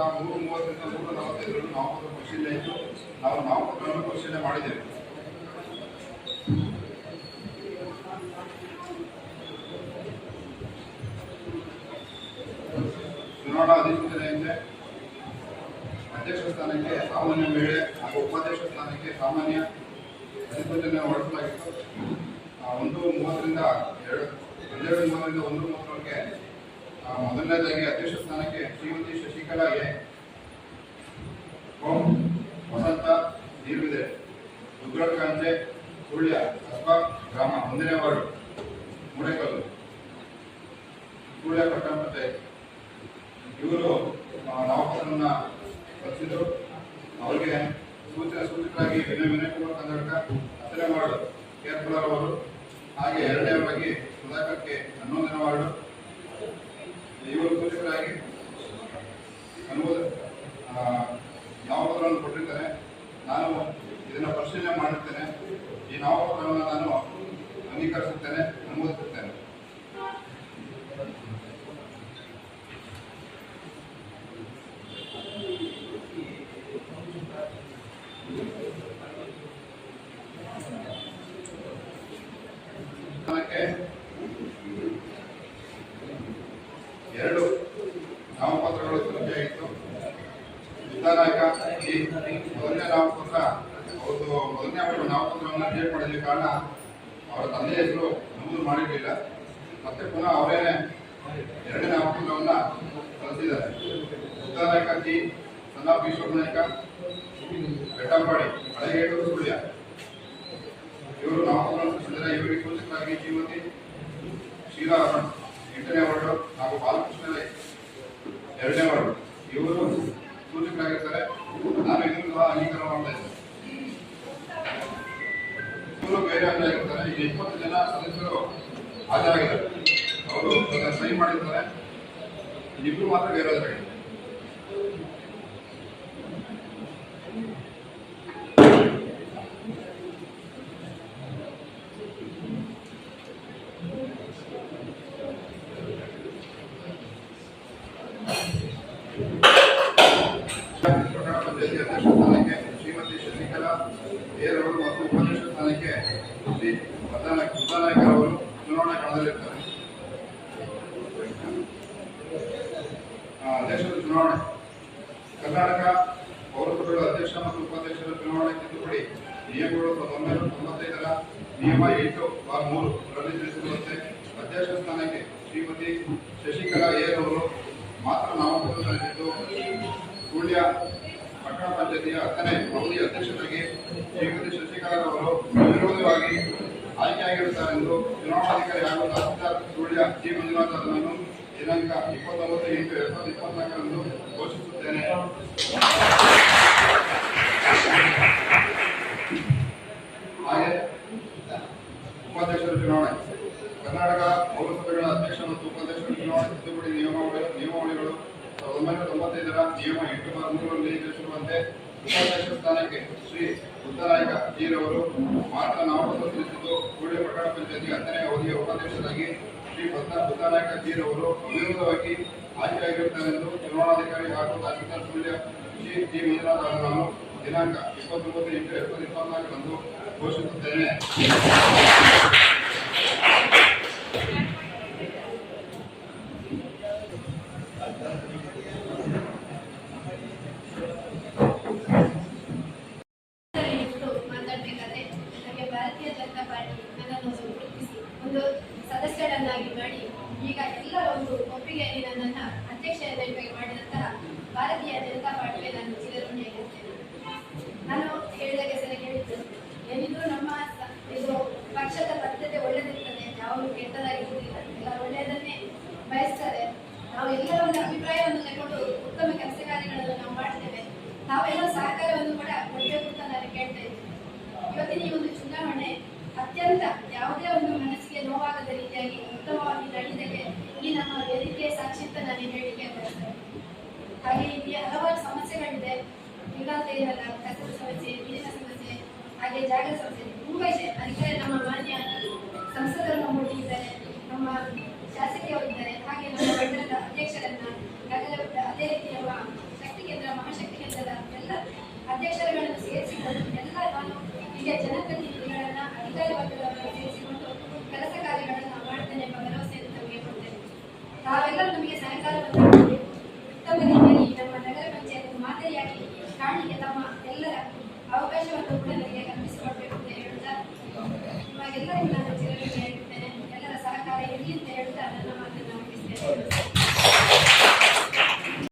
ವರ್ಷದಿಂದ ಮೂವತ್ತರಿಂದ ನೂರ ನಲವತ್ತೈದರಲ್ಲಿ ನಾಮಪತ್ರ ಪರಿಶೀಲನೆ ಇತ್ತು ನಾವು ನಾಮಪತ್ರವನ್ನು ಪರಿಶೀಲನೆ ಮಾಡಿದ್ದೇವೆ. ಚುನಾವಣಾ ಅಧಿಸೂಚನೆಯಂತೆ ಅಧ್ಯಕ್ಷ ಸ್ಥಾನಕ್ಕೆ ಸಾಮಾನ್ಯ ಮಹಿಳೆ ಹಾಗೂ ಉಪಾಧ್ಯಕ್ಷ ಸ್ಥಾನಕ್ಕೆ ಸಾಮಾನ್ಯ ಅಧಿಸೂಚನೆ ಹೊರಡಿಸಲಾಗಿತ್ತು ಒಂದು ಮೂವತ್ತರಿಂದ ಎರಡು ಹನ್ನೆರಡು ಮೂವತ್ತರಿಂದ ಒಂದು ಮೂವತ್ತರವರೆಗೆ ಮೊದಲನೇದಾಗಿ ಅಧ್ಯಕ್ಷ ಸ್ಥಾನಕ್ಕೆ ಶ್ರೀಮತಿ ಶಶಿಕಲಾಗೆ ಓಂ ವಸಂತ ನೀರ್ವಿದೆ ಉಗ್ರಕಾಂತೆ ಸುಳ್ಯ, ಕಸ್ಬಾ, ಗ್ರಾಮ ಒಂದನೇ ವಾರ್ಡು ಮುಡೇಕಲ್ಲು ಸುಳ್ಯ ಪಟ್ಟಣ ಪಂಚಾಯತ್ ಇವರು ನಾಮಪತ್ರವನ್ನ ರಚಿಸಿದ್ರು ಅವರಿಗೆ ಸೂಚನೆ ಸೂಚಕರಾಗಿ ವಿನಯ ವಿನಯ್ ಕುಮಾರ್ ಕನ್ನಡಕ ಹತ್ತನೇ ವಾರ್ಡು ಕೇರ್ಪುಲರ್ ಅವರು. ಹಾಗೆ ಎರಡನೇವರಾಗಿ ವಾರ್ಡ್ಗೆ ಸುಧಾಕರ್ಗೆ ಹನ್ನೊಂದನೇ ವಾರ್ಡು ಇವರು ಸೂಚಕರಾಗಿ ಆ, ನಾಮಪತ್ರವನ್ನು ಕೊಟ್ಟಿರ್ತಾರೆ. ನಾನು ಇದನ್ನು ಪರಿಶೀಲನೆ ಮಾಡಿರ್ತೇನೆ. ಈ ನಾಮಪತ್ರವನ್ನು ನಾನು ಅಂಗೀಕರಿಸುತ್ತೇನೆ. ಸಿದ್ದನಾಯಕ ಈ ಮೊದಲನೇ ನಾಮಪತ್ರ ಅವ್ರದ್ದು ಮೊದಲನೇ ಅವರು ನಾಮಪತ್ರವನ್ನು ಕ್ರಿಯೇಟ್ ಕಾರಣ ಅವರ ತಂದೆ ಹೆಸರು ನಮೂದು ಮಾಡಿರಲಿಲ್ಲ. ಮತ್ತೆ ಪುನಃ ಅವರೇನೆ ಎರಡನೇ ನಾಮಪತ್ರವನ್ನು ಸಲ್ಲಿಸಿದ್ದಾರೆ ಸಿದ್ದನಾಯಕ ಜಿ ಈಶ್ವರ ನಾಯಕ ಬೆಟ್ಟಂಪಾಡಿ ಹಳೆಗೇಟೂರು ಸುಳ್ಯ. ಇವರು ನಾಮಪತ್ರವನ್ನು ಸಲ್ಲಿಸಿದ್ದಾರೆ ಇವರಿಗೆ ಸೂಚಕರಾಗಿ ಶ್ರೀಮತಿ ಶೀಲಾ ಎಂಟನೇ ವಾರ್ಡು ಹಾಗೂ ಬಾಲಕೃಷ್ಣ ಎರಡನೇ ವಾರ್ಡು. ಇವರು ಸೂಚಕರಾಗಿರ್ತಾರೆ ಇವರು ಬೇರೆ ಈಗ ಇಪ್ಪತ್ತು ಜನ ಸದಸ್ಯರು ಅವರು ಸಹಿ ಮಾಡಿರ್ತಾರೆ. ಇಬ್ಬರು ಮಾತ್ರ ಬೇರೆಯವರಾಗಿದ್ದಾರೆ ಏರವರು ಮತ್ತು ಉಪದೇಶ ಸ್ಥಾನಕ್ಕೆ ಮುದ್ದಾನಾಯಕರ್ ಅವರು ಚುನಾವಣಾ ಕಣದಲ್ಲಿರ್ತಾರೆ ಅಧ್ಯಕ್ಷರ ಚುನಾವಣೆ. ಕರ್ನಾಟಕ ಪೌರಸಭೆಗಳ ಅಧ್ಯಕ್ಷ ಮತ್ತು ಉಪಾಧ್ಯಕ್ಷರ ಚುನಾವಣೆ ತಿದ್ದುಪಡಿ ನಿಯಮಗಳು ಸಾವಿರದ ತೊಂಬತ್ತೈದರ ನಿಯಮ ಎಂಟು ಬಾರ್ ಮೂರು ರಲ್ಲಿ ತಿಳಿಸಿರುವಂತೆ ಅಧ್ಯಕ್ಷ ಸ್ಥಾನಕ್ಕೆ ಶ್ರೀಮತಿ ಶಶಿಕಲಾ ಏರ್ ಅವರು ಮಾತ್ರ ನಾಮಪತ್ರ ಸಲ್ಲಿಸಿದ್ದು. ಸುಳ್ಯ ಪಟ್ಟಣ ಪಂಚಾಯತಿಯ ಹತ್ತನೇ ಅವಧಿಯ ಅಧ್ಯಕ್ಷರಾಗಿ ಶ್ರೀಮತಿ ಶಶಿಕಲಾ ಅವರು ವಿರೋಧವಾಗಿ ಆಯ್ಕೆಯಾಗಿರುತ್ತಾರೆಂದು ಚುನಾವಣಾಧಿಕಾರಿ ಹಾಗೂ ಸುಳ್ಯ ಜಿ. ಮಂಜುನಾಥ್ ಅವರನ್ನು ದಿನಾಂಕ ಇಪ್ಪತ್ತೊಂಬತ್ತು ಎಂಟು ಎರಡ್ ಸಾವಿರದ ಇಪ್ಪತ್ನಾಲ್ಕರಂದು ಘೋಷಿಸುತ್ತೇನೆ. ಹಾಗೆ ಉಪಾಧ್ಯಕ್ಷರ ಚುನಾವಣೆ. ಕರ್ನಾಟಕ ಪೌರಸಭೆಗಳ ಅಧ್ಯಕ್ಷ ಮತ್ತು ಉಪಾಧ್ಯಕ್ಷರ ಚುನಾವಣೆ ತಿದ್ದುಪಡಿ ನಿಯಮಾವಳಿ ನಿಯಮಾವಳಿಗಳು ಸಾವಿರದ ಒಂಬೈನೂರ ತೊಂಬತ್ತೈದರ ನಿಯಮ ಎಂಟು ಮೂರರಲ್ಲಿ ತಿಳಿಸಿರುವಂತೆ ಉಪಾಧ್ಯಕ್ಷ ಸ್ಥಾನಕ್ಕೆ ಶ್ರೀ ಬುದ್ಧನಾಯಕ ಜೀರವರು ಮಾತ್ರ ನಾಮಪತ್ರ ಸಲ್ಲಿಸಿದ್ದು, ಕೂಡಲೇ ಪಟ್ಟಣ ಪಂಚಾಯತಿ ಹತ್ತನೇ ಅವಧಿಯ ಉಪಾಧ್ಯಕ್ಷರಾಗಿ ಶ್ರೀ ಬದ್ಧ ಬುದ್ಧನಾಯಕ ಜೀರವರು ಅವಿರೋಧವಾಗಿ ಆಯ್ಕೆಯಾಗಿರುತ್ತಾರೆಂದು ಚುನಾವಣಾಧಿಕಾರಿ ಹಾಗೂ ತಹಸೀಲ್ದಾರ್ ಸುಳ್ಯ ಶ್ರೀ ಜಿ. ಮಂಜುನಾಥ್ ಅವರನ್ನು ದಿನಾಂಕ ಇಪ್ಪತ್ತೊಂಬತ್ತು ಎಂಟು ಎರಡು ಸಾವಿರದ ಇಪ್ಪತ್ನಾಲ್ಕರಂದು ಘೋಷಿಸುತ್ತೇನೆ. आगे जाकर समझे